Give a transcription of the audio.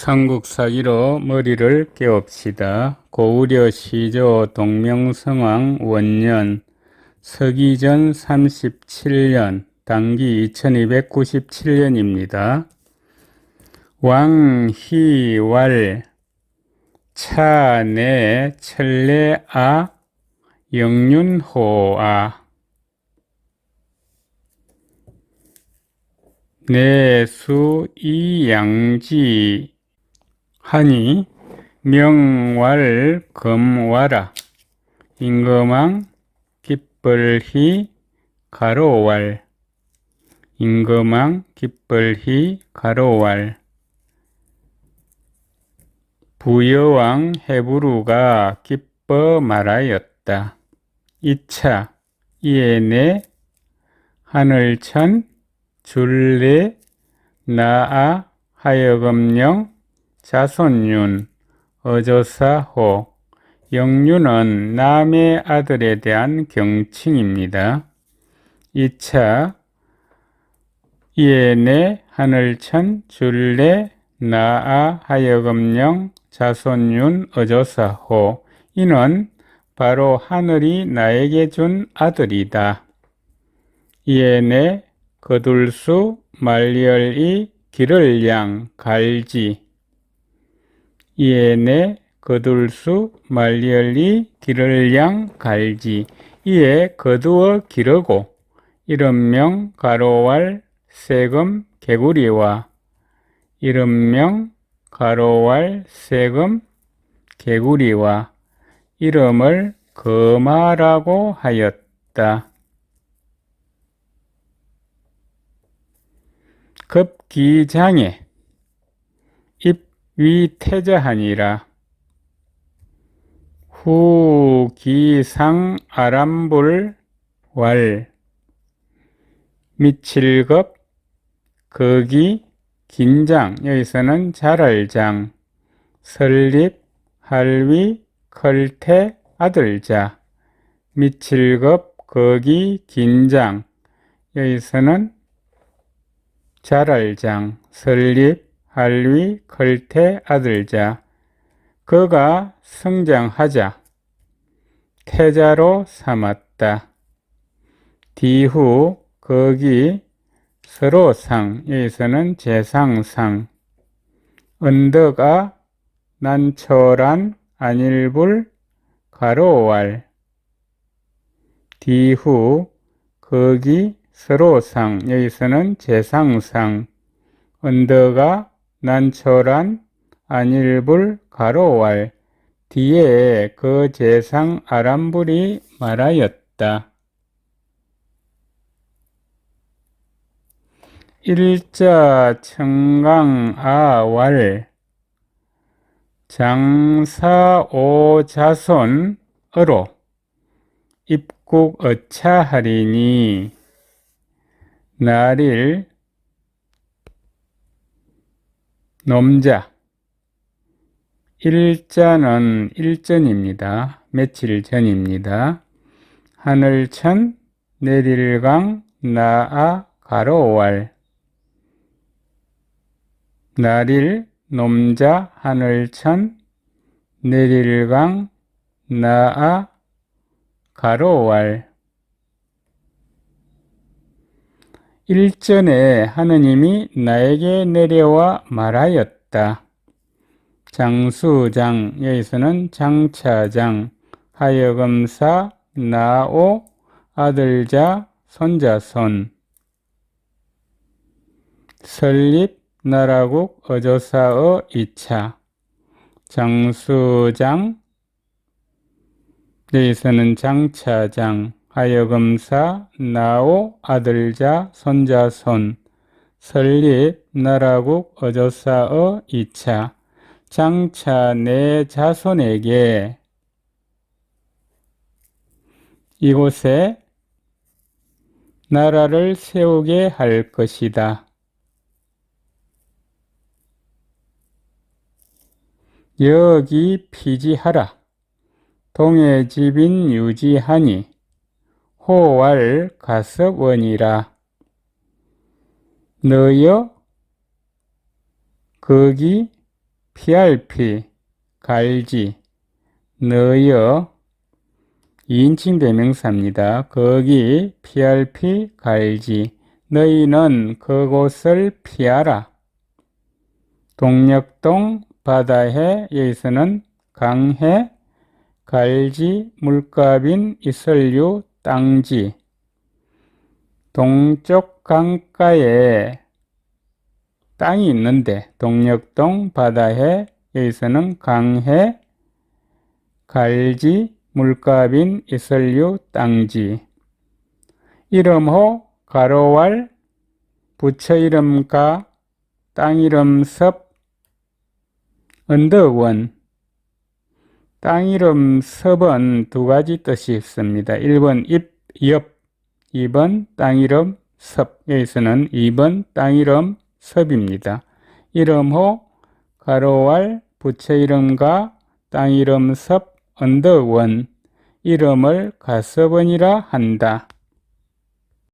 삼국사기로 머리를 깨웁시다. 고구려 시조 동명성왕 원년 서기전 37년 당기 2297년입니다. 왕희왈 차내 철래아 영윤호아 내수 이양지 하니 명왈 금와라 임금왕 기쁠히 가로왈 임금왕 기쁠히 가로왈 부여왕 헤브루가 기뻐 말하였다. 2차 이에네 하늘천 줄레 나아 하여금령 자손윤 어조사호 영윤은 남의 아들에 대한 경칭입니다. 2차 이에네 하늘천 줄레 나아 하여금령 자손윤 어조사호 이는 바로 하늘이 나에게 준 아들이다. 이에네 거둘수 말리얼이 길을 양 갈지 이에 거둘수 말리얼이 길을 양 갈지 이에 거두어 기르고 이름명 가로왈 세금 개구리와 이름명 가로왈 세금 개구리와 이름을 거마라고 하였다. 급기장에 입 위태자하니라. 후기상 아람불 왈. 미칠급 거기 긴장. 여기서는 잘알장. 설립 할위 컬태 아들자. 미칠급 거기 긴장. 여기서는 자랄장, 설립, 할위, 걸태, 아들자. 그가 성장하자 태자로 삼았다. 뒤후 거기 서로상 여기서는 재상상 언덕아 난초란 안일불 가로왈 뒤후 거기 서로상 여기서는 재상상 언더가 난초란 안일불 가로왈 뒤에 그 재상 아람불이 말하였다. 일자 청강 아왈 장사오 자손으로 입국 어차하리니 날일 넘자 일자는 일전입니다. 며칠 전입니다. 하늘천 내릴강 나아 가로왈 날일 넘자 하늘천 내릴강 나아 가로왈 일전에 하느님이 나에게 내려와 말하였다. 장수장, 여기서는 장차장, 하여금사, 나오, 아들자, 손자손, 설립, 나라국, 어조사의 2차, 장수장, 여기서는 장차장, 하여금사 나오 아들자 손자손 설립 나라국 어조사의 2차 장차 내 자손에게 이곳에 나라를 세우게 할 것이다. 여기 피지하라. 동해 집인 유지하니 호왈 가섭원이라. 너여 거기 PRP, 갈지, 너여, 2인칭 대명사입니다. 거기 PRP, 갈지, 너희는 그곳을 피하라. 동력동, 바다해, 여기서는 강해, 갈지, 물가빈, 이설류, 땅지. 동쪽 강가에 땅이 있는데 동력동 바다해 여기서는 강해 갈지 물가빈 이설류 땅지 이름호 가로왈 부처 이름가 땅 이름 섭 언덕원 땅 이름 섭은 두 가지 뜻이 있습니다. 1번 입, 옆, 2번 땅 이름 섭. 여기서는 2번 땅 이름 섭입니다. 이름호 가로왈 부처 이름과 땅 이름 섭 언덕원 이름을 가섭원이라 한다.